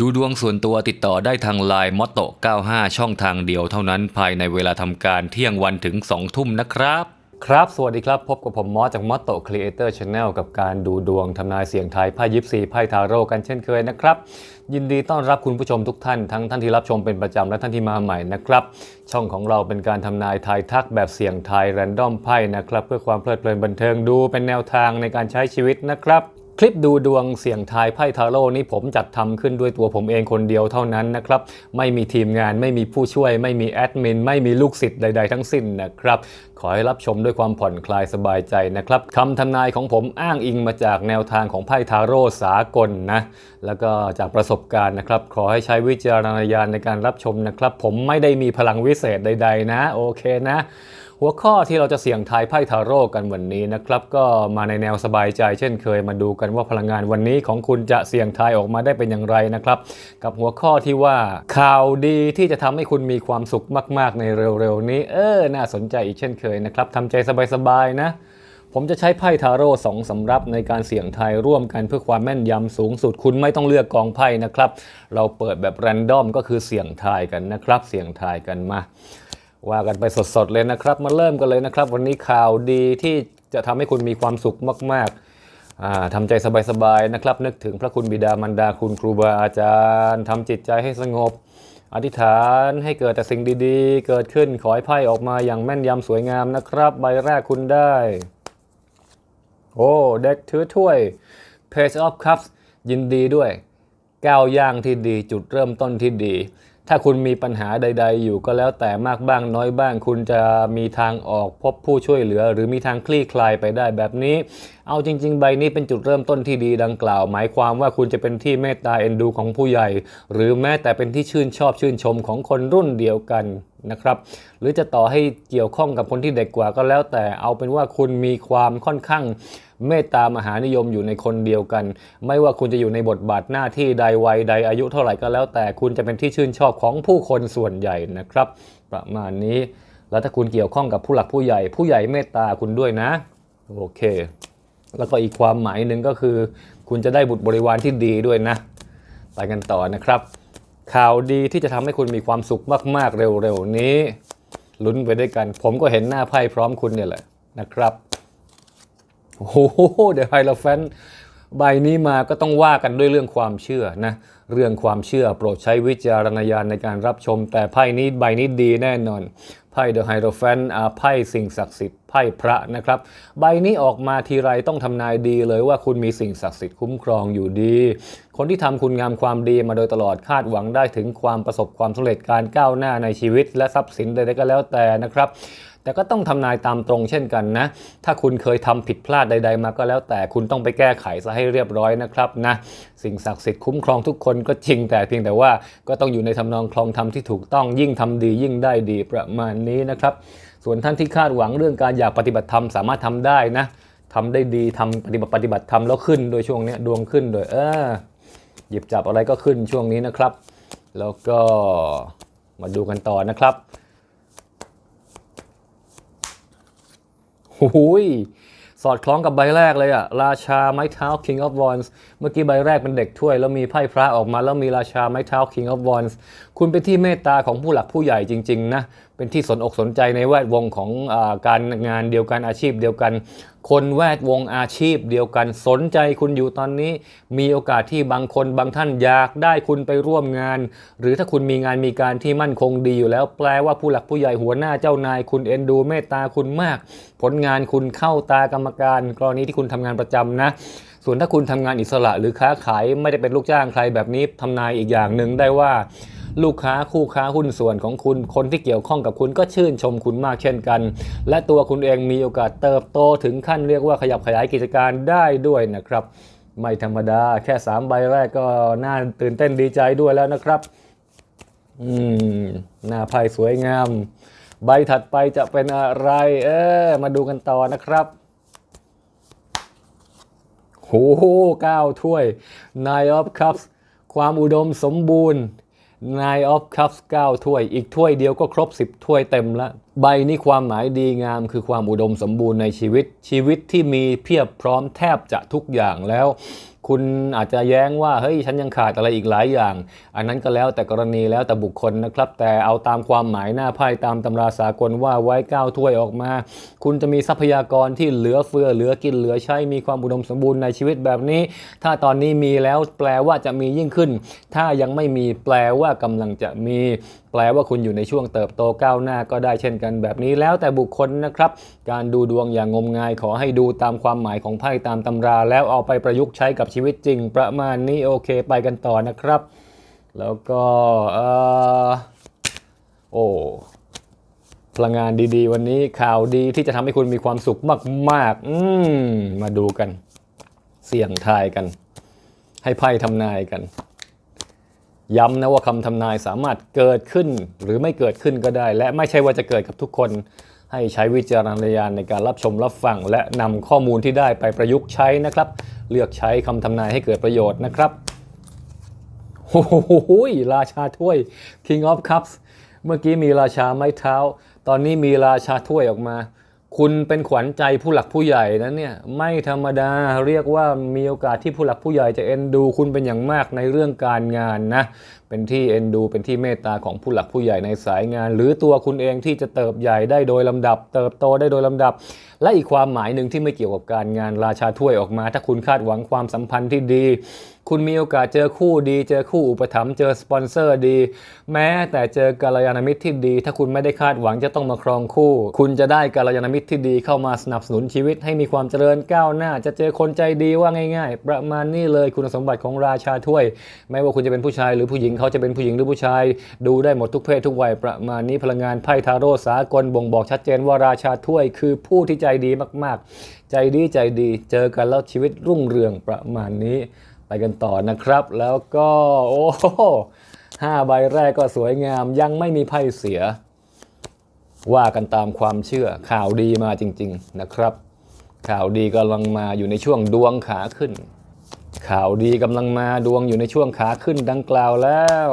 ดูดวงส่วนตัวติดต่อได้ทางไลน์มอตโต95 ช่องทางเดียวเท่านั้นภายในเวลาทำการเที่ยงวันถึง 2 ทุ่มนะครับ ครับ สวัสดีครับ พบกับผมมอสจากมอตโตครีเอเตอร์ชาแนลกับการดูดวงทำนายเสียงไทายไพ่ยิปซีไพ่ทาโร่กันเช่นเคยนะครับ ยินดีต้อนรับคุณผู้ชมทุกท่าน ทั้งท่านที่รับชมเป็นประจำและท่านที่มาใหม่นะครับ ช่องของเราเป็นการทำนายทายทักแบบเสียงทายแรนดอมไพ่นะครับเพื่อความเพลิดเพลินบันเทิงดูเป็นแนวทางในการใช้ชีวิตนะครับ คลิปดูดวงเสี่ยงทายไพ่ทาโร่นี้ผมจัดทำขึ้นด้วยตัวผมเองคนเดียวเท่านั้นนะครับ ไม่มีทีมงานไม่มีผู้ช่วย ไม่มีแอดมิน ไม่มีลูกศิษย์ใด ๆ ทั้งสิ้นนะครับขอให้รับชมด้วยความผ่อนคลายสบายใจนะครับคำทำนายของผมอ้างอิงมาจากแนวทางของไพ่ทาโร่สากลนะ แล้วก็จากประสบการณ์นะครับ ขอให้ใช้วิจารณญาณในการรับชมนะครับ ผมไม่ได้มีพลังวิเศษใด ๆ นะ โอเคนะ หัวข้อที่เราจะเสี่ยงทายไพ่ทาโร่กันวันนี้นะครับ ก็มาในแนวสบายใจ เช่นเคยมาดูกันว่าพลังงานวันนี้ของคุณจะเสี่ยงทายออกมาได้เป็นอย่างไรนะครับ กับหัวข้อที่ว่าข่าวดีที่จะทำให้คุณมีความสุขมาก ๆ ในเร็วๆนี้ เออน่าสนใจอีกเช่นเคยนะครับทำใจสบายๆนะ ผมจะใช้ไพ่ทาโร่สองสำรับในการเสี่ยงทายร่วมกันเพื่อความแม่นยำสูงสุดคุณไม่ต้องเลือกกองไพ่นะครับ เราเปิดแบบแรนดอมก็คือเสี่ยงทายกันนะครับ เสี่ยงทายกันมา ว่ากันไปสดๆเลยนะครับ มาเริ่มกันเลยนะครับ วันนี้ข่าวดีที่จะทำให้คุณมีความสุขมาก ๆทำใจสบายๆนะครับ นึกถึงพระคุณบิดามารดาคุณครูบาอาจารย์ทำจิตใจให้สงบ อธิษฐานให้เกิดแต่สิ่งดีๆ เกิดขึ้นขอให้ไพ่ออกมาอย่างแม่นยำสวยงามนะครับ ใบแรกคุณได้ โอ้เด็กถือถ้วย Page of Cups ยินดีด้วยก้าวย่างที่ดีจุดเริ่มต้นที่ดี ถ้าคุณมีปัญหาใด ๆ อยู่ก็แล้วแต่มากบ้างน้อยบ้าง คุณจะมีทางออกพบผู้ช่วยเหลือ หรือมีทางคลี่คลายไปได้แบบนี้ เอาจริง ๆ ใบนี้เป็นจุดเริ่มต้นที่ดีดังกล่าว หมายความว่าคุณจะเป็นที่เมตตาเอ็นดูของผู้ใหญ่ หรือแม้แต่เป็นที่ชื่นชอบชื่นชมของคนรุ่นเดียวกันนะครับหรือจะต่อให้เกี่ยวข้องกับคนที่เด็กกว่าก็แล้วแต่เอาเป็นว่าคุณมีความค่อนข้าง เมตตามหานิยมอยู่ในคนเดียวกัน ไม่ว่าคุณจะอยู่ในบทบาทหน้าที่ใดวัยใดอายุเท่าไหร่ก็แล้วแต่คุณจะเป็นที่ชื่นชอบของผู้คนส่วนใหญ่นะครับ ประมาณนี้แล้วถ้าคุณเกี่ยวข้องกับผู้หลักผู้ใหญ่ ผู้ใหญ่เมตตาคุณด้วยนะ โอเค แล้วก็อีกความหมายหนึ่งก็คือ คุณจะได้บุตรบริวารที่ดีด้วยนะ ไปกันต่อนะครับ ข่าวดีที่จะทำให้คุณมีความสุขมากๆเร็วๆนี้ลุ้นไปด้วยกัน ผมก็เห็นหน้าไพ่พร้อมคุณเนี่ยแหละนะครับ โอ้โหเดี๋ยวไฮโลแฟนใบนี้มาก็ต้องว่ากันด้วยเรื่องความเชื่อนะ เรื่องความเชื่อโปรดใช้วิจารณญาณในการรับชม แต่ไพ่นี้ใบนี้ดีแน่นอน ไพ่เดอะไฮโ o แฟนอาไพ่สิ่งศักดิ์สิทธิ์ไพ่พระนะครับ ใบนี้ออกมาทีไรต้องทำนายดีเลยว่าคุณมีสิ่งศักดิ์สิทธิ์คุ้มครองอยู่ดี คนที่ทำคุณงามความดีมาโดยตลอดคาดหวังได้ถึงความประสบความสำเร็จการก้าวหน้าในชีวิต และทรัพย์สินใดๆก็แล้วแต่นะครับ แต่ก็ต้องทำนายตามตรงเช่นกันนะ ถ้าคุณเคยทำผิดพลาดใด ๆ มาก็แล้วแต่คุณต้องไปแก้ไขซะให้เรียบร้อยนะครับนะสิ่งศักดิ์สิทธิ์คุ้มครองทุกคนก็จริงแต่เพียงแต่ว่าก็ต้องอยู่ในทำนองคลองธรรมที่ถูกต้องยิ่งทำดียิ่งได้ดีประมาณนี้นะครับ ส่วนท่านที่คาดหวังเรื่องการอยากปฏิบัติธรรมสามารถทำได้นะทำได้ดีทำปฏิบัติปฏิบัติธรรมแล้วขึ้น โดยช่วงนี้ดวงขึ้นโดยเออหยิบจับอะไรก็ขึ้นช่วงนี้นะครับ แล้วก็มาดูกันต่อนะครับ หุยสอดคล้องกับใบแรกเลยอะราชาไม้เท้า King of Wands เมื่อกี้ใบแรกเป็นเด็กถ้วย แล้วมีไพ่พระออกมา แล้วมีราชาไม้เท้า King of Wands คุณเป็นที่เมตตาของผู้หลักผู้ใหญ่จริงๆนะเป็นที่สนอกสนใจในแวดวงของอการงานเดียวกันอาชีพเดียวกัน คนแวดวงอาชีพเดียวกันสนใจคุณอยู่ตอนนี้ มีโอกาสที่บางคนบางท่านอยากได้คุณไปร่วมงาน หรือถ้าคุณมีงานมีการที่มั่นคงดีอยู่แล้ว แปลว่าผู้หลักผู้ใหญ่หัวหน้าเจ้านาย คุณเอ็นดูเมตตาคุณมาก ผลงานคุณเข้าตากรรมการ กรณีที่คุณทำงานประจำนะส่วนถ้าคุณทำงานอิสระหรือค้าขายไม่ได้เป็นลูกจ้างใครแบบนี้ทำนายอีกอย่างหนึ่งได้ว่า ลูกค้าคู่ค้าหุ้นส่วนของคุณคนที่เกี่ยวข้องกับคุณก็ชื่นชมคุณมากเช่นกัน และตัวคุณเองมีโอกาสเติบโตถึงขั้นเรียกว่าขยับขยายกิจการได้ด้วยนะครับไม่ธรรมดาแค่ 3 ใบแรกก็น่าตื่นเต้นดีใจด้วยแล้วนะครับ อืม หน้าไพ่สวยงาม ใบถัดไปจะเป็นอะไร เออมาดูกันต่อนะครับโหเก้าถ้วย Nine of Cups ความอุดมสมบูรณ์ Nine of Cups 9ถ้วย อีกถ้วยเดียวก็ครบ 10 ถ้วยเต็มละ ใบนี้ความหมายดีงามคือความอุดมสมบูรณ์ในชีวิต ชีวิตที่มีเพียบพร้อมแทบจะทุกอย่างแล้ว คุณอาจจะแย้งว่าเฮ้ยฉันยังขาดอะไรอีกหลายอย่าง อันนั้นก็แล้วแต่กรณีแล้วแต่บุคคลนะครับ แต่เอาตามความหมายหน้าไพ่ตามตำราสากลว่าไว้ก้าวถ้วยออกมา คุณจะมีทรัพยากรที่เหลือเฟือเหลือกินเหลือใช้มีความอุดมสมบูรณ์ในชีวิตแบบนี้ ถ้าตอนนี้มีแล้วแปลว่าจะมียิ่งขึ้น ถ้ายังไม่มีแปลว่ากำลังจะมี แปลว่าคุณอยู่ในช่วงเติบโตก้าวหน้าก็ได้เช่นกันแบบนี้แล้วแต่บุคคลนะครับ การดูดวงอย่างงมงายขอให้ดูตามความหมายของไพ่ตามตำรา แล้วเอาไปประยุกต์ใช้กับชีวิตจริง ประมาณนี้โอเคไปกันต่อนะครับ แล้วก็เออโอ้พลังงานดีๆ วันนี้ข่าวดีที่จะทำให้คุณมีความสุขมากๆ อืมมาดูกัน เสี่ยงทายกัน ให้ไพ่ทำนายกัน ย้ำนะว่าคำทำนายสามารถเกิดขึ้นหรือไม่เกิดขึ้นก็ได้ และไม่ใช่ว่าจะเกิดกับทุกคน ให้ใช้วิจารณญาณในการรับชมรับฟัง และนำข้อมูลที่ได้ไปประยุกต์ใช้นะครับ เลือกใช้คำทำนายให้เกิดประโยชน์นะครับโอ้โหราชาถ้วย King of Cups เมื่อกี้มีราชาไม้เท้า ตอนนี้มีราชาถ้วยออกมา คุณเป็นขวัญใจผู้หลักผู้ใหญ่นั้นเนี่ยไม่ธรรมดาเรียกว่ามีโอกาสที่ผู้หลักผู้ใหญ่จะเอ็นดู คุณเป็นอย่างมากในเรื่องการงานนะ เป็นที่เอ็นดู เป็นที่เมตตาของผู้หลักผู้ใหญ่ในสายงาน หรือตัวคุณเองที่จะเติบใหญ่ได้โดยลำดับ เติบโตได้โดยลำดับ และอีกความหมายหนึ่งที่ไม่เกี่ยวกับการงานราชาถ้วยออกมา ถ้าคุณคาดหวังความสัมพันธ์ที่ดี คุณมีโอกาสเจอคู่ดี เจอคู่อุปถัมภ์เจอสปอนเซอร์ดี แม้แต่เจอกัลยาณมิตรที่ดี ถ้าคุณไม่ได้คาดหวังจะต้องมาครองคู่ คุณจะได้กัลยาณมิตรที่ดีเข้ามาสนับสนุนชีวิตให้มีความเจริญก้าวหน้า จะเจอคนใจดีว่าง่าย ๆ ประมาณนี้เลยคุณสมบัติของราชาถ้วย ไม่ว่าคุณจะเป็นผู้ชายหรือผู้หญิงเขาาจะเป็นผู้หญิงหรือผู้ชาย ดูได้หมดทุกเพศทุกวัยประมาณนี้พลังงานไพ่ทาโร่สากลบ่งบอกชัดเจนว่าราชาถ้วยคือผู้ที่ใจดีมากๆ ใจดีใจดีเจอกันแล้วชีวิตรุ่งเรืองประมาณนี้ ไปกันต่อนะครับ แล้วก็โอ้โหห้าใบแรกก็สวยงามยังไม่มีไพ่เสีย ว่ากันตามความเชื่อข่าวดีมาจริง ๆนะครับ ข่าวดีกำลังมาอยู่ในช่วงดวงขาขึ้น ข่าวดีกำลังมาดวงอยู่ในช่วงขาขึ้นดังกล่าวแล้ว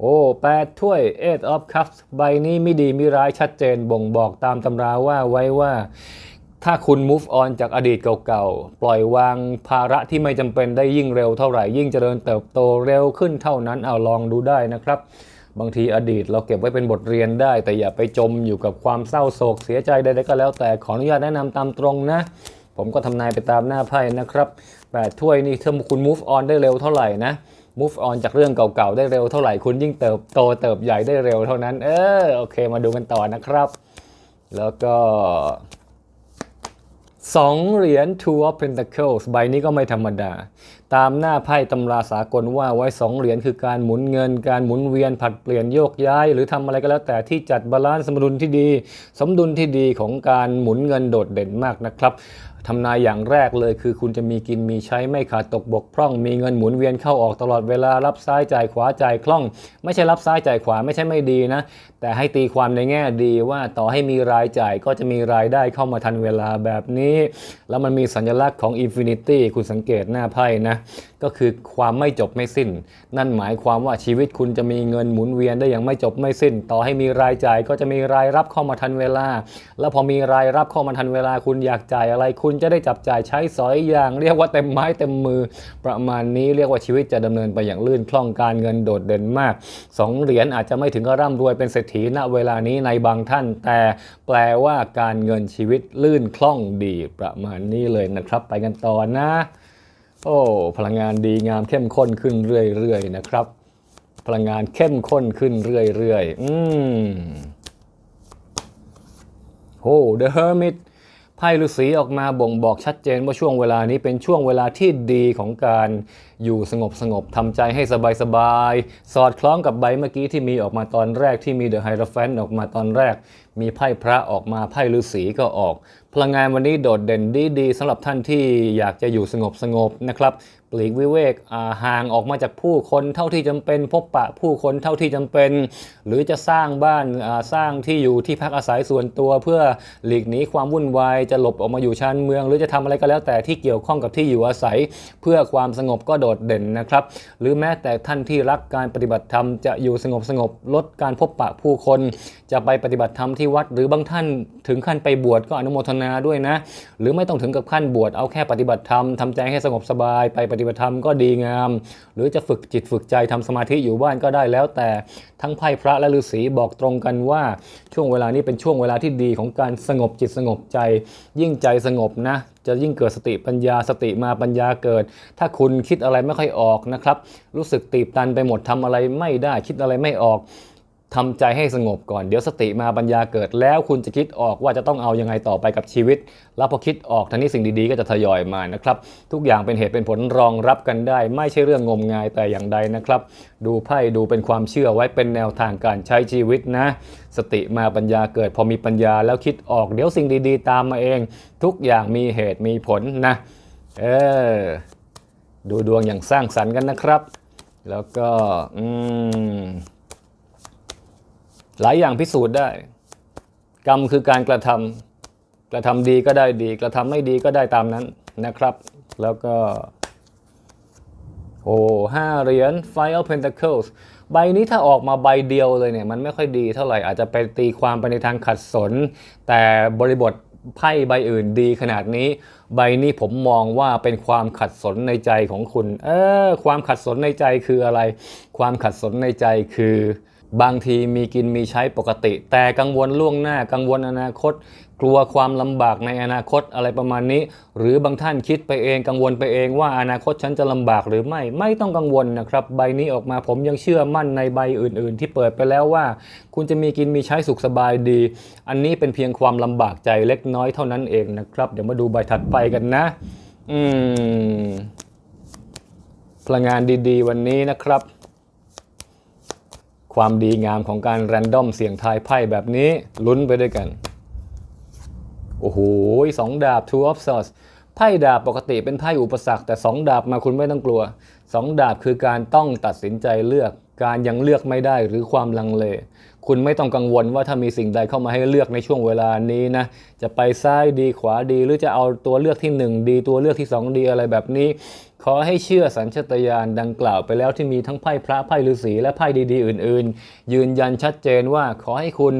โอ้แปดถ้วย eight of cups ใบนี้ไม่ดีไม่ร้ายชัดเจนบ่งบอกตามตำราว่าไว้ว่า ถ้าคุณ move on จากอดีตเก่าๆ ปล่อยวางภาระที่ไม่จำเป็นได้ยิ่งเร็วเท่าไหร่ ยิ่งเจริญเติบโตเร็วขึ้นเท่านั้นเอาลองดูได้นะครับบางทีอดีตเราเก็บไว้เป็นบทเรียนได้ แต่อย่าไปจมอยู่กับความเศร้าโศกเสียใจใดๆก็แล้วแต่ขออนุญาตแนะนำตามตรงนะ ผมก็ทำนายไปตามหน้าไพ่นะครับ แปดถ้วยนี่ถ้าคุณ move on ได้เร็วเท่าไหร่นะ move on จากเรื่องเก่าๆ ได้เร็วเท่าไหร่ คุณยิ่งเติบโตเติบใหญ่ได้เร็วเท่านั้น เออโอเคมาดูกันต่อนะครับ แล้วก็สองเหรียญ two of pentacles ใบนี้ก็ไม่ธรรมดา ตามหน้าไพ่ตำราสากลว่าไว้สองเหรียญคือการหมุนเงิน การหมุนเวียนผัดเปลี่ยนโยกย้าย หรือทำอะไรก็แล้วแต่ที่จัดบาลานซ์สมดุลที่ดี สมดุลที่ดีของการหมุนเงินโดดเด่นมากนะครับ ทำนายอย่างแรกเลยคือคุณจะมีกินมีใช้ไม่ขาดตกบกพร่อง มีเงินหมุนเวียนเข้าออกตลอดเวลารับซ้ายจ่ายขวาจ่ายคล่อง ไม่ใช่รับซ้ายจ่ายขวาไม่ใช่ไม่ดีนะ แต่ให้ตีความในแง่ดีว่าต่อให้มีรายจ่ายก็จะมีรายได้เข้ามาทันเวลาแบบนี้ แล้วมันมีสัญลักษณ์ของอินฟินิตี้คุณสังเกตหน้าไพ่นะก็คือความไม่จบไม่สิ้น นั่นหมายความว่าชีวิตคุณจะมีเงินหมุนเวียนได้อย่างไม่จบไม่สิ้น ต่อให้มีรายจ่ายก็จะมีรายรับเข้ามาทันเวลา แล้วพอมีรายรับเข้ามาทันเวลาคุณอยากจ่ายอะไร คุณจะได้จับจ่ายใช้สอยอย่าง เรียกว่าเต็มไม้เต็มมือ ประมาณนี้เรียกว่าชีวิตจะดำเนินไปอย่างลื่นคล่องการเงินโดดเด่นมากสองเหรียญอาจจะไม่ถึงกับร่ำรวยเป็นเศรษฐีณเวลานี้ในบางท่าน แต่แปลว่าการเงินชีวิตลื่นคล่องดีประมาณนี้เลยนะครับ ไปกันต่อนะ โอ้พลังงานดีงามเข้มข้นขึ้นเรื่อยๆนะครับ พลังงานเข้มข้นขึ้นเรื่อยๆอืมโอ้ The Hermit ไพ่ฤาษีออกมาบ่งบอกชัดเจนว่าช่วงเวลานี้เป็นช่วงเวลาที่ดีของการอยู่สงบสงบทำใจให้สบายสบายสอดคล้องกับใบเมื่อกี้ที่มีออกมาตอนแรกที่มี The Hierophant ออกมาตอนแรก มีไพ่พระออกมาไพ่ฤาษีก็ออก พลังงานวันนี้โดดเด่นดีๆสำหรับท่านที่อยากจะอยู่สงบสงบๆนะครับปลีกวิเวกห่างออกมาจากผู้คนเท่าที่จำเป็น พบปะผู้คนเท่าที่จำเป็น หรือจะสร้างบ้านสร้างที่อยู่ที่พักอาศัยส่วนตัว เพื่อหลีกหนีความวุ่นวายจะหลบออกมาอยู่ชานเมือง หรือจะทำอะไรก็แล้วแต่ที่เกี่ยวข้องกับที่อยู่อาศัย เพื่อความสงบก็โดดเด่นนะครับ หรือแม้แต่ท่านที่รักการปฏิบัติธรรมจะอยู่สงบสงบลดการพบปะผู้คน จะไปปฏิบัติธรรมที่วัด หรือบางท่านถึงขั้นไปบวชก็อนุโมทนาด้วยนะ หรือไม่ต้องถึงกับขั้นบวชเอาแค่ปฏิบัติธรรมทำใจให้สงบสบายไปปฏิบัติธรรมก็ดีงาม หรือจะฝึกจิตฝึกใจทำสมาธิอยู่บ้านก็ได้แล้วแต่ทั้งไพ่พระและฤาษีบอกตรงกันว่าช่วงเวลานี้เป็นช่วงเวลาที่ดีของการสงบจิตสงบใจ ยิ่งใจสงบนะจะยิ่งเกิดสติปัญญาสติมาปัญญาเกิด ถ้าคุณคิดอะไรไม่ค่อยออกนะครับ รู้สึกตีบตันไปหมดทำอะไรไม่ได้คิดอะไรไม่ออก ทำใจให้สงบก่อนเดี๋ยวสติมาปัญญาเกิดแล้วคุณจะคิดออกว่าจะต้องเอายังไงต่อไปกับชีวิต แล้วพอคิดออกทันนี้สิ่งดีๆ ก็จะทยอยมานะครับ ทุกอย่างเป็นเหตุเป็นผลรองรับกันได้ ไม่ใช่เรื่องงมงายแต่อย่างใดนะครับ ดูไพ่ดูเป็นความเชื่อไว้เป็นแนวทางการใช้ชีวิตนะ สติมาปัญญาเกิด พอมีปัญญาแล้วคิดออกเดี๋ยวสิ่งดีๆ ตามมาเอง ทุกอย่างมีเหตุมีผลนะเออดูดวงอย่างสร้างสรรค์กันนะครับ แล้วก็อืม หลายอย่างพิสูจน์ได้ กรรมคือการกระทำกระทำดีก็ได้ดี กระทำไม่ดีก็ได้ตามนั้นนะครับ แล้วก็ โอ้ห้าเหรียญ Five of Pentacles ใบนี้ถ้าออกมาใบเดียวเลยเนี่ย มันไม่ค่อยดีเท่าไหร่ อาจจะไปตีความไปในทางขัดสน แต่บริบทไพ่ใบอื่นดีขนาดนี้ ใบนี้ผมมองว่าเป็นความขัดสนในใจของคุณ เออความขัดสนในใจคืออะไร ความขัดสนในใจคือ บางทีมีกินมีใช้ปกติ แต่กังวลล่วงหน้ากังวลอนาคต กลัวความลำบากในอนาคตอะไรประมาณนี้ หรือบางท่านคิดไปเองกังวลไปเองว่าอนาคตฉันจะลำบากหรือไม่ไม่ต้องกังวลนะครับ ใบนี้ออกมาผมยังเชื่อมั่นในใบอื่น ๆ ที่เปิดไปแล้วว่า คุณจะมีกินมีใช้สุขสบายดี อันนี้เป็นเพียงความลำบากใจเล็กน้อยเท่านั้นเองนะครับ เดี๋ยวมาดูใบถัดไปกันนะ อืมพลังงานดี ๆ วันนี้นะครับ ความดีงามของการแรนดอมเสียงทายไพ่แบบนี้ลุ้นไปด้วยกัน โอ้โหสองดาบ two of swords ไพ่ดาบปกติเป็นไพ่อุปสรรค แต่สองดาบมาคุณไม่ต้องกลัวสองดาบคือการต้องตัดสินใจเลือก การยังเลือกไม่ได้หรือความลังเล คุณไม่ต้องกังวลว่าถ้ามีสิ่งใดเข้ามาให้เลือกในช่วงเวลานี้นะ จะไปซ้ายดีขวาดีหรือจะเอาตัวเลือกที่หนึ่งดี ตัวเลือกที่สองดีอะไรแบบนี้ ขอให้เชื่อสัญชตาตญาณดังกล่าวไปแล้วที่มีทั้งไพ่พระไพ่ฤาษีและไพ่ดีๆ อื่น ๆ ยืนยันชัดเจนว่าขอให้คุณ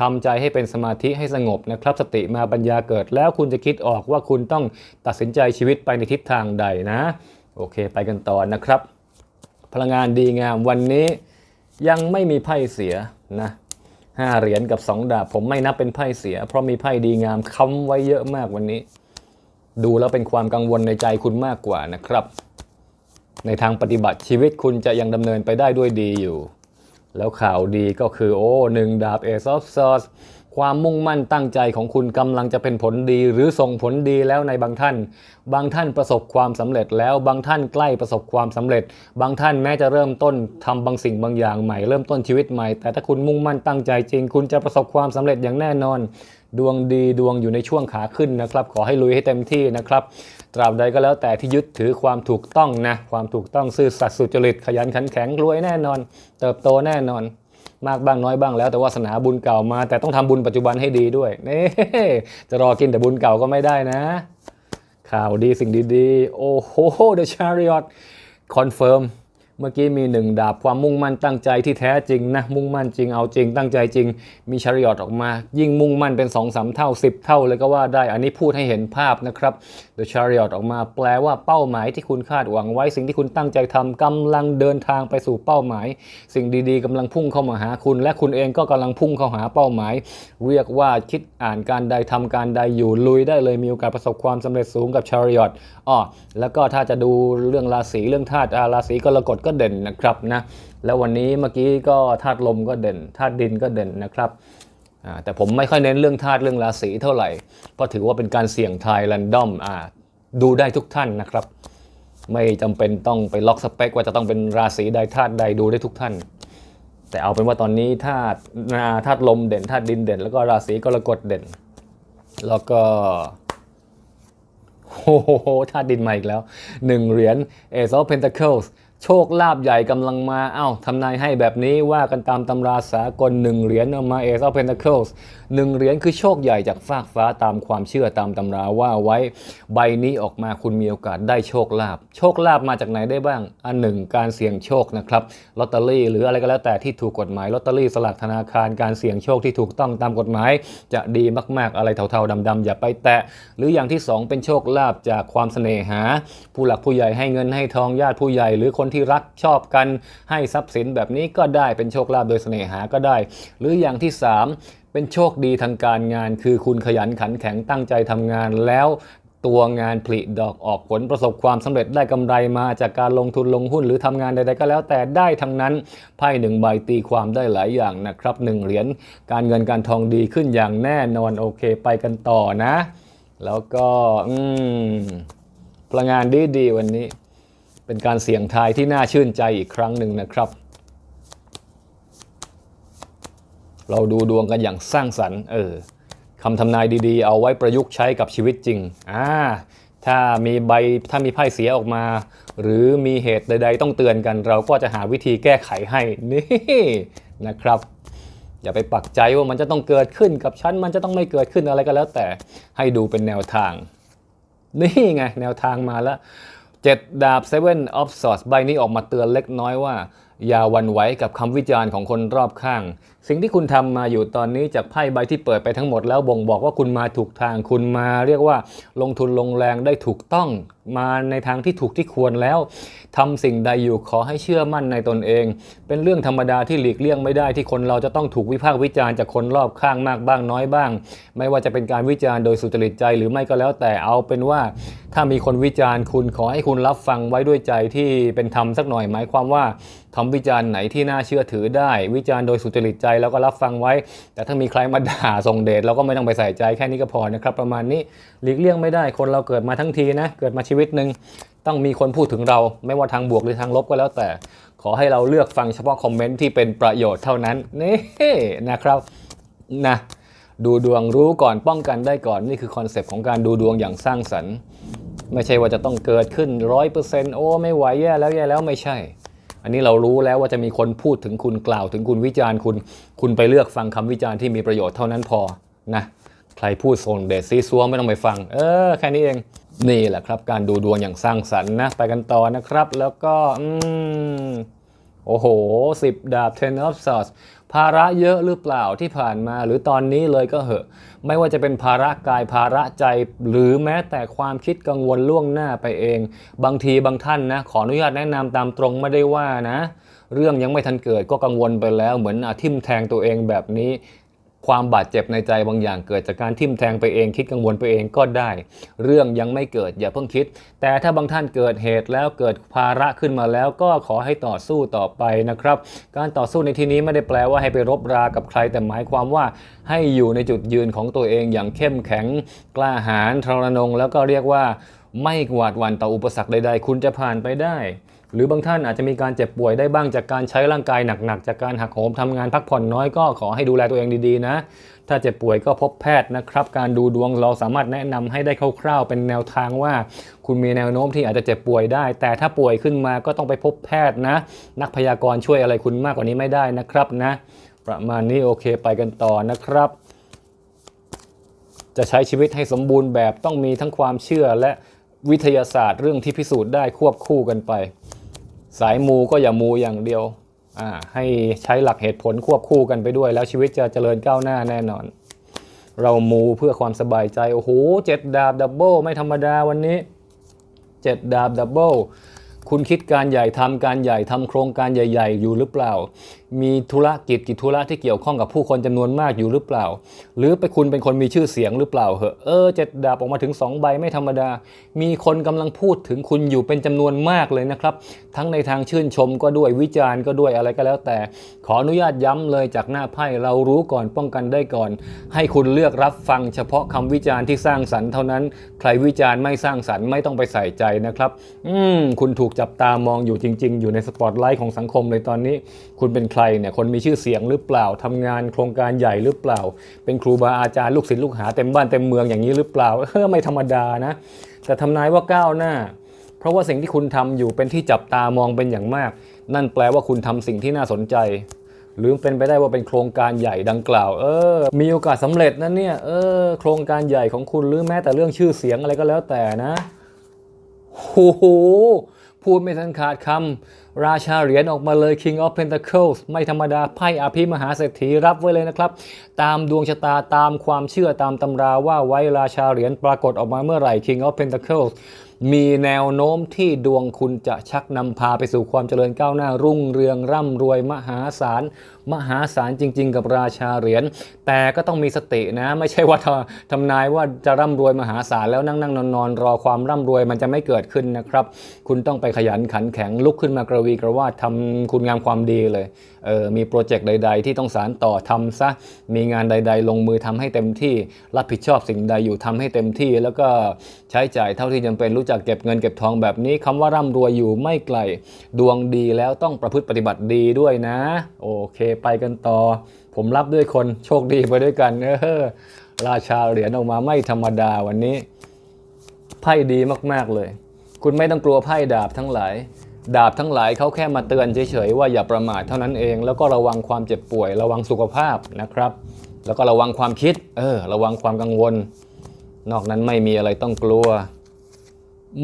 ทำใจให้เป็นสมาธิให้สงบนะครับ สติมาปัญญาเกิดแล้วคุณจะคิดออกว่าคุณต้องตัดสินใจชีวิตไปในทิศทางใดนะ โอเค ไปกันต่อนะครับ พลังงานดีงามวันนี้ยังไม่มีไพ่เสียนะห้าเหรียญกับสองดาบผมไม่นับเป็นไพ่เสีย เพราะมีไพ่ดีงามค้ำไว้เยอะมากวันนี้ ดูแล้วเป็นความกังวลในใจคุณมากกว่านะครับ ในทางปฏิบัติชีวิตคุณจะยังดำเนินไปได้ด้วยดีอยู่ แล้วข่าวดีก็คือโอ้หนึ่งดาบเอซอฟซอสความมุ่งมั่นตั้งใจของคุณกำลังจะเป็นผลดี หรือส่งผลดีแล้วในบางท่าน บางท่านประสบความสำเร็จแล้วบางท่านใกล้ประสบความสำเร็จ บางท่านแม้จะเริ่มต้นทำบางสิ่งบางอย่างใหม่เริ่มต้นชีวิตใหม่ แต่ถ้าคุณมุ่งมั่นตั้งใจจริง คุณจะประสบความสำเร็จอย่างแน่นอน ดวงดีดวงอยู่ในช่วงขาขึ้นนะครับ ขอให้ลุยให้เต็มที่นะครับ ตราบใดก็แล้วแต่ที่ยึดถือความถูกต้องนะ ความถูกต้องซื่อสัตย์สุจริตขยันขันแข็งรวยแน่นอน เติบโตแน่นอน มากบ้างน้อยบ้างแล้ว แต่วาสนาบุญเก่ามา แต่ต้องทำบุญปัจจุบันให้ดีด้วยนี่จะรอกินแต่บุญเก่าก็ไม่ได้นะ ข่าวดีสิ่งดีๆ โอ้โห The Chariot คอนเฟิร์ม เมื่อกี้มีหนึ่งดาบความมุ่งมั่นตั้งใจที่แท้จริงนะมุ่งมั่นจริงเอาจริงตั้งใจจริง มีชริอตออกมา ยิ่งมุ่งมั่นเป็น2อสเท่า 10 เท่าเลยก็ว่าได้อันนี้พูดให้เห็นภาพนะครับ The Chariot ออกมาแปลว่าเป้าหมายที่คุณคาดหวังไว้สิ่งที่คุณตั้งใจทำกำลังเดินทางไปสู่เป้าหมาย สิ่งดีๆกำลังพุ่งเข้ามาหาคุณ และคุณเองก็กำลังพุ่งเข้าหาเป้าหมาย เรียกว่าคิดอ่านการใดทำการใดอยู่ลุยได้เลยมีโอกาสประสบความสำเร็จสูงกับ Chariot อ้อแล้วก็ถ้าจะดูเรื่องราศีเรื่องธาตุราศีกรกฎก็เด่นนะครับนะแล้ววันนี้เมื่อกี้ก็ธาตุลมก็เด่นธาตุดินก็เด่นนะครับแต่ผมไม่ค่อยเน้นเรื่องธาตุเรื่องราศีเท่าไหร่เพราะถือว่าเป็นการเสี่ยงทายแรนดอมอ่าดูได้ทุกท่านนะครับ ไม่จำเป็นต้องไปล็อกสเปคว่าจะต้องเป็นราศีใดธาตุใดดูได้ทุกท่าน แต่เอาเป็นว่าตอนนี้ธาตุนาธาตุลมเด่นธาตุดินเด่น แล้วก็ราศีกรกฎเด่น แล้วก็โอ้โหธาตุดินมาอีกแล้วหนึ่งเหรียญ Ace of Pentacles โชคลาภใหญ่กำลังมาเอ้าทำนายให้แบบนี้ว่ากันตามตำราสากลหนึ่งเหรียญเอามาเอซอเพน t เคิลส์หนึ่งเหรียญคือโชคใหญ่จากฟากฟ้าตามความเชื่อตามตำราว่าไว้ ใบนี้ออกมาคุณมีโอกาสได้โชคลาภโชคลาภมาจากไหนได้บ้าง อันหนึ่งการเสี่ยงโชคนะครับลอตเตอรี่หรืออะไรก็แล้วแต่ที่ถูกกฎหมายลอตเตอรี่สลากธนาคารการเสี่ยงโชคที่ถูกต้องตามกฎหมาย จะดีมากๆอะไรเทาๆดำๆอย่าไปแตะหรืออย่างที่สองเป็นโชคลาภจากความเสน่หา ผู้หลักผู้ใหญ่ให้เงินให้ทองญาติผู้ใหญ่หรือคนที่รักชอบกัน ให้ทรัพย์สินแบบนี้ก็ได้เป็นโชคลาภโดยเสน่หาก็ได้ หรืออย่างที่สามเป็นโชคดีทางการงาน คือคุณขยันขันแข็งตั้งใจทำงานแล้วตัวงานผลิดอกออกผลประสบความสำเร็จได้กำไรมาจากการลงทุนลงหุ้นหรือทำงานใดๆก็แล้วแต่ได้ทั้งนั้นไพ่หนึ่งใบตีความได้หลายอย่างนะครับหนึ่งเหรียญการเงินการทองดีขึ้นอย่างแน่นอนโอเคไปกันต่อนะ แล้วก็อืมพลังงานดีดีๆวันนี้ เป็นการเสี่ยงทายที่น่าชื่นใจอีกครั้งหนึ่งนะครับ เราดูดวงกันอย่างสร้างสรรค์ เออคำทำนายดีๆ เอาไว้ประยุกต์ใช้กับชีวิตจริง อ่า ถ้ามีใบ ถ้ามีไพ่เสียออกมา หรือมีเหตุใด ๆ ต้องเตือนกัน เราก็จะหาวิธีแก้ไขให้ นี่นะครับ อย่าไปปักใจว่ามันจะต้องเกิดขึ้นกับฉัน มันจะต้องไม่เกิดขึ้นอะไรก็แล้วแต่ ให้ดูเป็นแนวทาง นี่ไง แนวทางมาแล้ว เจ็ดดาบ 7 of Swords ใบนี้ออกมาเตือนเล็กน้อยว่า อย่าวันไหวกับคำวิจารณ์ของคนรอบข้าง สิ่งที่คุณทำมาอยู่ตอนนี้จากไพ่ใบที่เปิดไปทั้งหมดแล้วบ่งบอกว่าคุณมาถูกทางคุณมาเรียกว่าลงทุนลงแรงได้ถูกต้องมาในทางที่ถูกที่ควรแล้วทำสิ่งใดอยู่ขอให้เชื่อมั่นในตนเอง เป็นเรื่องธรรมดาที่หลีกเลี่ยงไม่ได้ที่คนเราจะต้องถูกวิพากษ์วิจารณ์จากคนรอบข้างมากบ้างน้อยบ้าง ไม่ว่าจะเป็นการวิจารณ์โดยสุจริตใจหรือไม่ก็แล้วแต่เอาเป็นว่า ถ้ามีคนวิจารณ์คุณขอให้คุณรับฟังไว้ด้วยใจที่เป็นธรรมสักหน่อยหมายความว่าทำวิจารณ์ไหนที่น่าเชื่อถือได้ วิจารณ์โดยสุจริตใจแล้วก็รับฟังไว้ แต่ถ้ามีใครมาด่าส่งเดชเราก็ไม่ต้องไปใส่ใจแค่นี้ก็พอนะครับประมาณนี้หลีกเลี่ยงไม่ได้คนเราเกิดมาทั้งทีนะเกิดมาชีวิตหนึ่งต้องมีคนพูดถึงเราไม่ว่าทางบวกหรือทางลบก็แล้วแต่ ขอให้เราเลือกฟังเฉพาะคอมเมนต์ที่เป็นประโยชน์เท่านั้นนี่นะครับนะดูดวงรู้ก่อนป้องกันได้ก่อนนี่คือคอนเซปต์ของการดูดวงอย่างสร้างสรรค์ ไม่ใช่ว่าจะต้องเกิดขึ้นร้อยเปอร์เซ็นต์โอ้ไม่ไหวแย่แล้วแย่แล้วไม่ใช่ อันนี้เรารู้แล้วว่าจะมีคนพูดถึงคุณกล่าวถึงคุณวิจารณ์คุณ คุณไปเลือกฟังคำวิจารณ์ที่มีประโยชน์เท่านั้นพอนะใครพูดโซนเดซซีซัวไม่ต้องไปฟัง เออแค่นี้เองนี่แหละครับ การดูดวงอย่างสร้างสรรค์นะไปกันต่อนะครับ แล้วก็อืม โอ้โหสิบดาบ Ten of Swords ภาระเยอะหรือเปล่าที่ผ่านมา หรือตอนนี้เลยก็เหอะ ไม่ว่าจะเป็นภาระกายภาระใจ หรือแม้แต่ความคิดกังวลล่วงหน้าไปเอง บางทีบางท่านนะ ขออนุญาตแนะนำตามตรงไม่ได้ว่านะ เรื่องยังไม่ทันเกิดก็กังวลไปแล้วเหมือนอาทิมแทงตัวเองแบบนี้ ความบาดเจ็บในใจบางอย่างเกิดจากการทิ่มแทงไปเองคิดกังวลไปเองก็ได้ เรื่องยังไม่เกิดอย่าเพิ่งคิด แต่ถ้าบางท่านเกิดเหตุแล้วเกิดภาระขึ้นมาแล้วก็ขอให้ต่อสู้ต่อไปนะครับ การต่อสู้ในที่นี้ไม่ได้แปลว่าให้ไปรบรากับใคร แต่หมายความว่าให้อยู่ในจุดยืนของตัวเองอย่างเข้มแข็งกล้าหาญทรนงแล้วก็เรียกว่าไม่หวาดหวั่นต่ออุปสรรคใดๆ คุณจะผ่านไปได้ หรือบางท่านอาจจะมีการเจ็บป่วยได้บ้างจากการใช้ร่างกายหนักๆ จากการหักโหมทำงานพักผ่อนน้อยก็ขอให้ดูแลตัวเองดีๆนะ ถ้าเจ็บป่วยก็พบแพทย์นะครับ การดูดวงเราสามารถแนะนำให้ได้คร่าวๆ เป็นแนวทางว่า คุณมีแนวโน้มที่อาจจะเจ็บป่วยได้ แต่ถ้าป่วยขึ้นมาก็ต้องไปพบแพทย์นะ นักพยากรณ์ช่วยอะไรคุณมากกว่านี้ไม่ได้นะครับนะ ประมาณนี้โอเคไปกันต่อนะครับ จะใช้ชีวิตให้สมบูรณ์แบบต้องมีทั้งความเชื่อและวิทยาศาสตร์เรื่องที่พิสูจน์ได้ควบคู่กันไป สายมูก็อย่ามูอย่างเดียวอ่าให้ใช้หลักเหตุผลควบคู่กันไปด้วย แล้วชีวิตจะเจริญก้าวหน้าแน่นอน เรามูเพื่อความสบายใจ โอ้โหเจ็ดดาบดับเบิลไม่ธรรมดาวันนี้เจ็ดดาบดับเบิลคุณคิดการใหญ่ทำการใหญ่ทำโครงการใหญ่ ๆ อยู่หรือเปล่า มีธุรกิจกิจธุระที่เกี่ยวข้องกับผู้คนจำนวนมากอยู่หรือเปล่า หรือไปคุณเป็นคนมีชื่อเสียงหรือเปล่าเหอะเออเจ็ดดาบออกมาถึง 2 ใบไม่ธรรมดา มีคนกำลังพูดถึงคุณอยู่เป็นจำนวนมากเลยนะครับ ทั้งในทางชื่นชมก็ด้วยวิจารณ์ก็ด้วยอะไรก็แล้วแต่ ขออนุญาตย้ำเลยจากหน้าไพ่เรารู้ก่อนป้องกันได้ก่อน ให้คุณเลือกรับฟังเฉพาะคำวิจารณ์ที่สร้างสรรค์เท่านั้น ใครวิจารณ์ไม่สร้างสรรค์ไม่ต้องไปใส่ใจนะครับ อืมคุณถูกจับตามองอยู่จริง ๆ อยู่ในสปอตไลท์ของสังคมเลยตอนนี้ คุณเป็นใครเนี่ยคนมีชื่อเสียงหรือเปล่าทำงานโครงการใหญ่หรือเปล่า เป็นครูบาอาจารย์ลูกศิษย์ลูกหาเต็มบ้านเต็มเมืองอย่างนี้หรือเปล่าเออไม่ธรรมดานะ แต่ทำนายว่าก้าวหน้า เพราะว่าสิ่งที่คุณทำอยู่เป็นที่จับตามองเป็นอย่างมาก นั่นแปลว่าคุณทำสิ่งที่น่าสนใจ หรือเป็นไปได้ว่าเป็นโครงการใหญ่ดังกล่าว เออ มีโอกาสสำเร็จนะเนี่ยเออโครงการใหญ่ของคุณหรือแม้แต่เรื่องชื่อเสียงอะไรก็แล้วแต่นะโอ้โห พูดไม่ทันขาดคำราชาเหรียญออกมาเลย King of Pentacles ไม่ธรรมดาไพ่อภิมหาเศรษฐีรับไว้เลยนะครับ ตามดวงชะตาตามความเชื่อตามตำราว่าไว้ราชาเหรียญปรากฏออกมาเมื่อไหร่ King of Pentacles มีแนวโน้มที่ดวงคุณจะชักนำพาไปสู่ความเจริญก้าวหน้า รุ่งเรืองร่ำรวยมหาศาลมหาศาลจริง ๆ กับราชาเหรียญแต่ก็ต้องมีสตินะ ไม่ใช่ว่าทำนายว่าจะร่ำรวยมหาศาลแล้วนั่งนั่งนอนนอนรอความร่ำรวยมันจะไม่เกิดขึ้นนะครับ คุณต้องไปขยันขันแข็งลุกขึ้นมากระวีกระวาดทำคุณงามความดีเลยเออมีโปรเจกต์ใด ๆ ที่ต้องสารต่อทำซะมีงานใด ๆ ลงมือทำให้เต็มที่รับผิดชอบสิ่งใดอยู่ทำให้เต็มที่ แล้วก็ใช้จ่ายเท่าที่จำเป็นรู้จักเก็บเงินเก็บทองแบบนี้คำว่าร่ำรวยอยู่ไม่ไกล ดวงดีแล้วต้องประพฤติปฏิบัติดีด้วยนะ โอเคไปกันต่อ ผมรับด้วยคนโชคดีไปด้วยกันเออราชาเหรียญออกมาไม่ธรรมดาวันนี้ ไพ่ดีมากๆเลย คุณไม่ต้องกลัวไพ่ดาบทั้งหลายดาบทั้งหลายเขาแค่มาเตือนเฉยๆว่าอย่าประมาทเท่านั้นเอง แล้วก็ระวังความเจ็บป่วย ระวังสุขภาพนะครับ แล้วก็ระวังความคิด เออ ระวังความกังวล นอกนั้นไม่มีอะไรต้องกลัว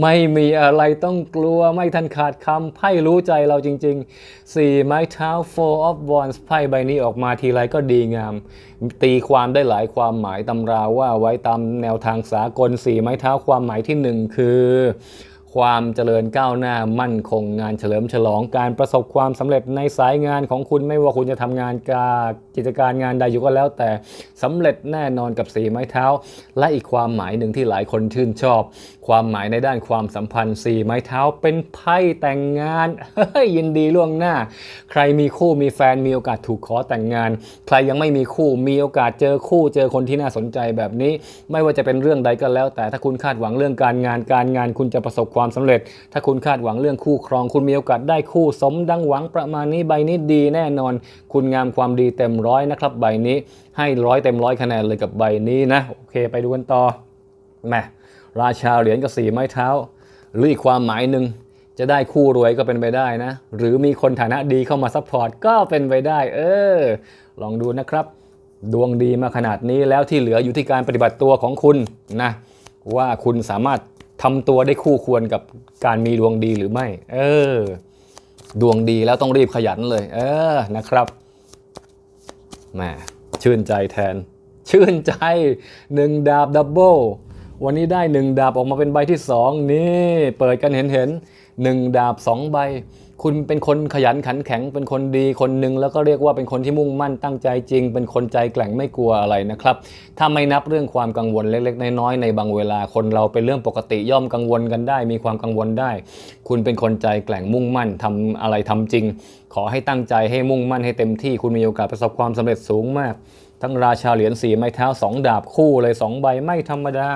ไม่มีอะไรต้องกลัวไม่ทันขาดคำไพ่รู้ใจเราจริงๆสี่ไม้เท้า four of wands ไพ่ใบนี้ออกมาทีไรก็ดีงาม ตีความได้หลายความหมายตำราว่าไว้ตามแนวทางสากลสี่ไม้เท้าความหมายที่หนึ่งคือ ความเจริญก้าวหน้ามั่นคงงานเฉลิมฉลองการประสบความสำเร็จในสายงานของคุณไม่ว่าคุณจะทำงานการกิจการงานใดอยู่ก็แล้ว แต่สำเร็จแน่นอนกับสีไม้เท้า และอีกความหมายหนึ่งที่หลายคนชื่นชอบ ความหมายในด้านความสัมพันธ์สีไม้เท้า เป็นไพ่แต่งงานเฮ้ยยินดีล่วงหน้า ใครมีคู่มีแฟนมีโอกาสถูกขอแต่งงาน ใครยังไม่มีคู่มีโอกาสเจอคู่เจอคนที่น่าสนใจแบบนี้ ไม่ว่าจะเป็นเรื่องใดก็แล้ว แต่ถ้าคุณคาดหวังเรื่องการงานการงานคุณจะประสบความสำเร็จ ถ้าคุณคาดหวังเรื่องคู่ครอง คุณมีโอกาสได้คู่สมดังหวังประมาณนี้ใบนี้ดีแน่นอน คุณงามความดีเต็มร้อยนะครับใบนี้ให้ร้อยเต็มร้อยคะแนนเลยกับใบนี้นะโอเคไปดูกันต่อแหมราชาเหรียญกับสีไม้เท้า หรืออีกความหมายหนึ่งจะได้คู่รวยก็เป็นไปได้นะ หรือมีคนฐานะดีเข้ามาซัพพอร์ตก็เป็นไปได้ เออ ลองดูนะครับ ดวงดีมาขนาดนี้แล้วที่เหลืออยู่ที่การปฏิบัติตัวของคุณนะ ว่าคุณสามารถ ทำตัวได้คู่ควรกับการมีดวงดีหรือไม่ เออ ดวงดีแล้วต้องรีบขยันเลย เออนะครับแหมชื่นใจแทน ชื่นใจหนึ่งดาบดับเบิลวันนี้ได้หนึ่งดาบออกมาเป็นใบที่สองนี่ เปิดกันเห็นเห็นหนึ่งดาบสองใบ คุณเป็นคนขยันขันแข็งเป็นคนดีคนหนึ่งแล้วก็เรียกว่าเป็นคนที่มุ่งมั่นตั้งใจจริง เป็นคนใจแกร่งไม่กลัวอะไรนะครับถ้าไม่นับเรื่องความกังวลเล็กๆน้อยๆในบางเวลาคนเราเป็นเรื่องปกติย่อมกังวลกันได้ มีความกังวลได้ คุณเป็นคนใจแกร่งมุ่งมั่นทำอะไรทำจริง ขอให้ตั้งใจให้มุ่งมั่นให้เต็มที่คุณมีโอกาสประสบความสำเร็จสูงมาก ทั้งราชาเหรียญสีไม้เท้าสองดาบคู่เลยสองใบไม่ธรรมดา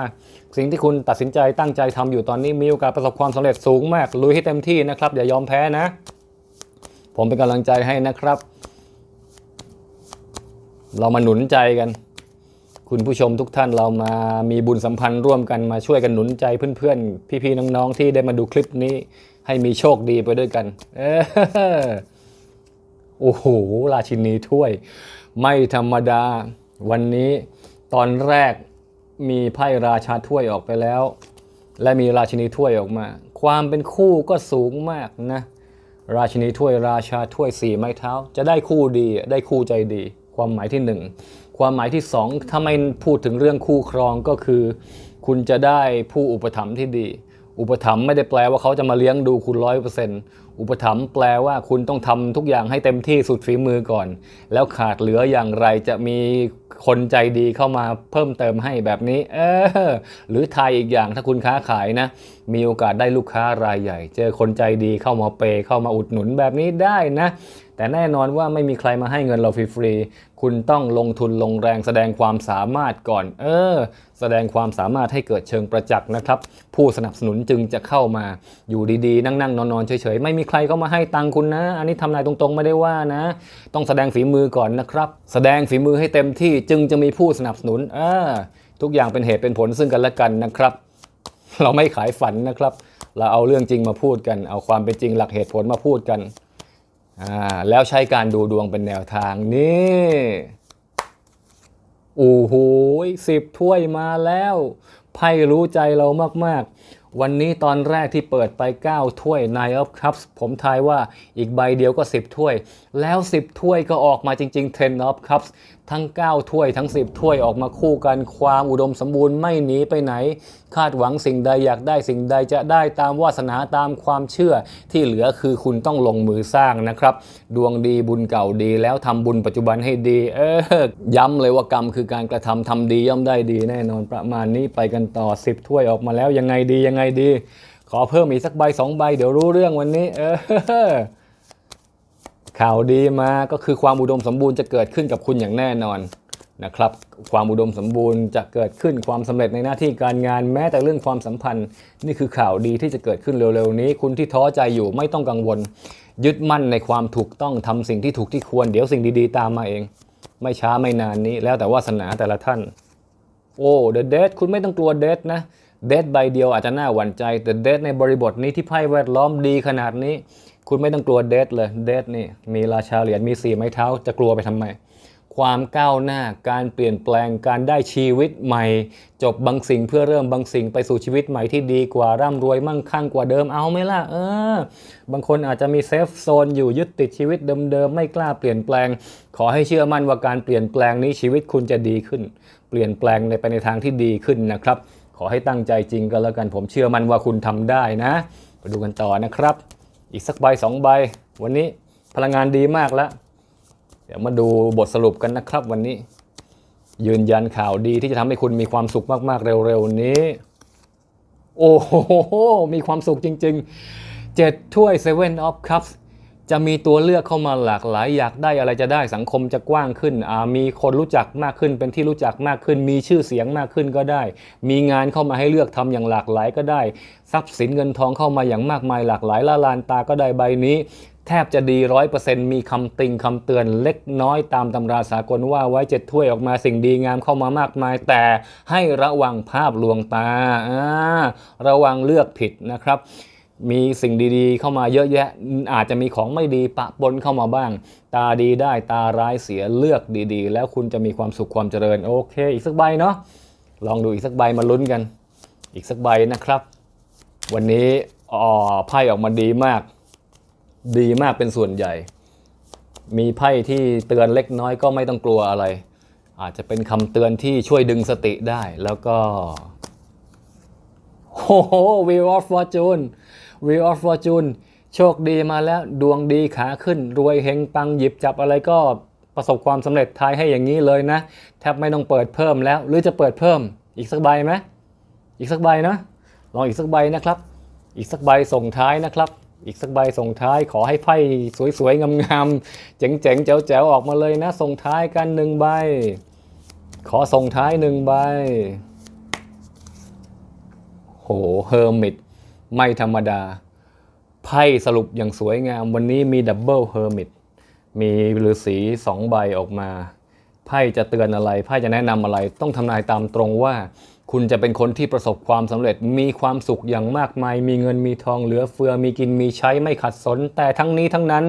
สิ่งที่คุณตัดสินใจตั้งใจทำอยู่ตอนนี้มีโอกาสประสบความสำเร็จสูงมากลุยให้เต็มที่นะครับ อย่ายอมแพ้นะ ผมเป็นกำลังใจให้นะครับ เรามาหนุนใจกัน คุณผู้ชมทุกท่านเรามามีบุญสัมพันธ์ร่วมกันมาช่วยกันหนุนใจเพื่อนๆ พี่ๆน้องๆที่ได้มาดูคลิปนี้ ให้มีโชคดีไปด้วยกัน เออโอ้โหราชินีถ้วย ไม่ธรรมดา วันนี้ตอนแรกมีไพ่ราชาถ้วยออกไปแล้ว และมีราชินีถ้วยออกมา ความเป็นคู่ก็สูงมากนะ ราชินีถ้วยราชาถ้วยสี่ไม้เท้า จะได้คู่ดีได้คู่ใจดี ความหมายที่หนึ่งความหมายที่สองถ้าไม่พูดถึงเรื่องคู่ครองก็คือ คุณจะได้ผู้อุปถัมภ์ที่ดี อุปถัมภ์ไม่ได้แปลว่าเขาจะมาเลี้ยงดูคุณร้อยเปอร์เซ็นต์อุปถัมภ์แปลว่าคุณต้องทำทุกอย่างให้เต็มที่สุดฝีมือก่อน แล้วขาดเหลืออย่างไรจะมีคนใจดีเข้ามาเพิ่มเติมให้แบบนี้ เออ หรือไทยอีกอย่างถ้าคุณค้าขายนะ มีโอกาสได้ลูกค้ารายใหญ่ เจอคนใจดีเข้ามาเปย์เข้ามาอุดหนุนแบบนี้ได้นะ แต่แน่นอนว่าไม่มีใครมาให้เงินเราฟรีๆคุณต้องลงทุนลงแรงแสดงความสามารถก่อน เออ แสดงความสามารถให้เกิดเชิงประจักษ์นะครับ ผู้สนับสนุนจึงจะเข้ามาอยู่ดีๆ นั่งๆ นอนๆ เฉยๆ ไม่มีใครเข้ามาให้ตังคุณนะ อันนี้ทำนายตรงๆ ไม่ได้ว่านะ ต้องแสดงฝีมือก่อนนะครับ แสดงฝีมือให้เต็มที่จึงจะมีผู้สนับสนุนเออทุกอย่างเป็นเหตุเป็นผลซึ่งกันและกันนะครับ เราไม่ขายฝันนะครับ เราเอาเรื่องจริงมาพูดกัน เอาความเป็นจริงหลักเหตุผลมาพูดกันอ่าแล้วใช้การดูดวงเป็นแนวทางนี่ โอ้โหสิบถ้วยมาแล้วไพ่รู้ใจเรามากๆ วันนี้ตอนแรกที่เปิดไป 9 ถ้วย Nine of Cups ผมทายว่าอีกใบเดียวก็ 10 ถ้วย แล้ว 10 ถ้วยก็ออกมาจริงๆ Ten of Cups ทั้ง 9 ถ้วยทั้ง 10 ถ้วยออกมาคู่กันความอุดมสมบูรณ์ไม่หนีไปไหน คาดหวังสิ่งใดอยากได้สิ่งใดจะได้ตามวาสนาตามความเชื่อที่เหลือคือคุณต้องลงมือสร้างนะครับ ดวงดีบุญเก่าดีแล้วทำบุญปัจจุบันให้ดี เออย้ำเลยว่ากรรมคือการกระทำทำดีย่อมได้ดีแน่นอนประมาณนี้ไปกันต่อ 10 ถ้วยออกมาแล้วยังไงดียังไงดี ขอเพิ่มอีกสักใบสองใบ เดี๋ยวรู้เรื่องวันนี้ เออ ข่าวดีมาก็คือความอุดมสมบูรณ์จะเกิดขึ้นกับคุณอย่างแน่นอนนะครับ ความอุดมสมบูรณ์จะเกิดขึ้นความสำเร็จในหน้าที่การงานแม้แต่เรื่องความสัมพันธ์ นี่คือข่าวดีที่จะเกิดขึ้นเร็วๆนี้ คุณที่ท้อใจอยู่ไม่ต้องกังวล ยึดมั่นในความถูกต้องทำสิ่งที่ถูกที่ควร เดี๋ยวสิ่งดีๆ ตามมาเอง ไม่ช้าไม่นานนี้ แล้วแต่วาสนาแต่ละท่าน โอ้เดอะเดทคุณไม่ต้องกลัวเดทนะ เดทใบเดียวอาจจะน่าหวั่นใจ แต่เดทในบริบทนี้ที่ไพ่แวดล้อมดีขนาดนี้ คุณไม่ต้องกลัวเดทเลยเดทนี่มีราชาเหรียญมีสี่ไม้เท้าจะกลัวไปทำไม ความก้าวหน้าการเปลี่ยนแปลงการได้ชีวิตใหม่ จบบางสิ่งเพื่อเริ่มบางสิ่งไปสู่ชีวิตใหม่ที่ดีกว่าร่ำรวยมั่งคั่งกว่าเดิมเอาไหมล่ะเออบางคนอาจจะมีเซฟโซนอยู่ยึดติดชีวิตเดิมๆไม่กล้าเปลี่ยนแปลง ขอให้เชื่อมั่นว่าการเปลี่ยนแปลงนี้ชีวิตคุณจะดีขึ้น เปลี่ยนแปลงในไปในทางที่ดีขึ้นนะครับ ขอให้ตั้งใจจริงก็แล้วกันผมเชื่อมันว่าคุณทำได้นะไปดูกันต่อนะครับ อีกสักใบสองใบ วันนี้พลังงานดีมากแล้ว เดี๋ยวมาดูบทสรุปกันนะครับ วันนี้ ยืนยันข่าวดีที่จะทำให้คุณมีความสุขมากๆเร็วๆนี้ โอ้โห มีความสุขจริงๆเจ็ดถ้วย Seven of Cups จะมีตัวเลือกเข้ามาหลากหลายอยากได้อะไรจะได้สังคมจะกว้างขึ้น มีคนรู้จักมากขึ้น เป็นที่รู้จักมากขึ้น มีชื่อเสียงมากขึ้นก็ได้ มีงานเข้ามาให้เลือกทำอย่างหลากหลายก็ได้ ทรัพย์สินเงินทองเข้ามาอย่างมากมายหลากหลายละลานตาก็ได้ใบนี้ แทบจะดีร้อยเปอร์เซ็นต์มีคำติงคำเตือนเล็กน้อยตามตำราสากลว่าไว้เจ็ดถ้วยออกมาสิ่งดีงามเข้ามามากมาย แต่ให้ระวังภาพลวงตาระวังเลือกผิดนะครับ มีสิ่งดีๆ เข้ามาเยอะแยะ อาจจะมีของไม่ดีปะปนเข้ามาบ้าง ตาดีได้ตาร้ายเสียเลือกดีๆ แล้วคุณจะมีความสุขความเจริญ โอเค อีกสักใบเนาะลองดูอีกสักใบมาลุ้นกัน อีกสักใบนะครับ วันนี้อ๋อไพ่ออกมาดีมาก ดีมากเป็นส่วนใหญ่ มีไพ่ที่เตือนเล็กน้อยก็ไม่ต้องกลัวอะไร อาจจะเป็นคำเตือนที่ช่วยดึงสติได้แล้วก็โอ้โห Wheel of Fortune Wheel of Fortune โชคดีมาแล้วดวงดีขาขึ้น รวยเฮงปังหยิบจับอะไรก็ประสบความสำเร็จทายให้อย่างนี้เลยนะแทบไม่ต้องเปิดเพิ่มแล้ว หรือจะเปิดเพิ่มอีกสักใบไหมอีกสักใบนะลองอีกสักใบนะครับ อีกสักใบส่งท้ายนะครับ อีกสักใบส่งท้ายขอให้ไพ่สวยๆงามๆเจ๋งๆแจ๋วๆออกมาเลยนะ ส่งท้ายกันหนึ่งใบ ขอส่งท้ายหนึ่งใบโหเฮอร์มิต ไม่ธรรมดา ไพ่สรุปอย่างสวยงาม วันนี้มีดับเบิลเฮอร์มิตมีฤาษีสองใบออกมา ไพ่จะเตือนอะไร ไพ่จะแนะนำอะไร ต้องทำนายตามตรงว่า คุณจะเป็นคนที่ประสบความสำเร็จ มีความสุขอย่างมากมาย มีเงินมีทองเหลือเฟือ มีกินมีใช้ไม่ขัดสน แต่ทั้งนี้ทั้งนั้น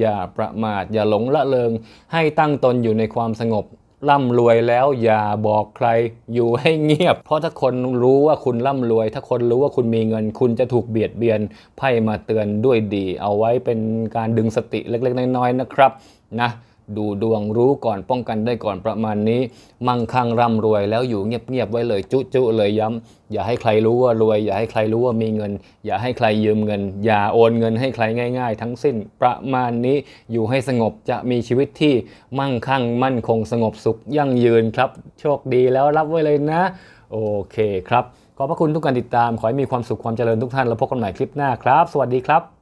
อย่าประมาท อย่าหลงละเลง ให้ตั้งตนอยู่ในความสงบ ร่ำรวยแล้วอย่าบอกใครอยู่ให้เงียบ เพราะถ้าคนรู้ว่าคุณร่ำรวย ถ้าคนรู้ว่าคุณมีเงิน คุณจะถูกเบียดเบียนไพ่มาเตือนด้วยดี เอาไว้เป็นการดึงสติเล็กๆน้อยๆนะครับนะ ดูดวงรู้ก่อนป้องกันได้ก่อนประมาณนี้ มั่งคั่งร่ำรวยแล้วอยู่เงียบๆไว้เลยจุจุเลยย้ำอย่าให้ใครรู้ว่ารวย อย่าให้ใครรู้ว่ามีเงิน อย่าให้ใครยืมเงิน อย่าโอนเงินให้ใครง่าย ๆ ทั้งสิ้นประมาณนี้อยู่ให้สงบจะมีชีวิตที่มั่งคั่งมั่นคงสงบสุขยั่งยืนครับ โชคดีแล้วรับไว้เลยนะ โอเคครับ ขอบพระคุณทุกการติดตามขอให้มีความสุขความเจริญทุกท่านแล้วพบกันใหม่คลิปหน้าครับ สวัสดีครับ